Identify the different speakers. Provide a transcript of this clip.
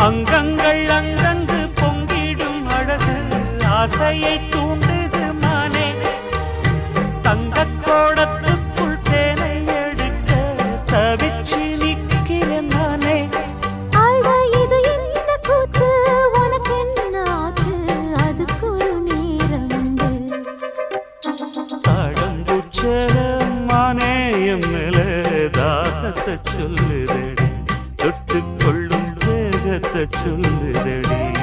Speaker 1: அங்கங்கள் அங்கங்கு பொங்கிடும் அழகு ஆசையை தூண்டுது மானே. தங்கக் கோடத்துக்குள் தேனை எடுக்க தவிச்சு நிற்கிறேன் நானே தாகத்தை சொல்லுதடி. தொட்டுக் கொள்ளும் சொல்லுதடி.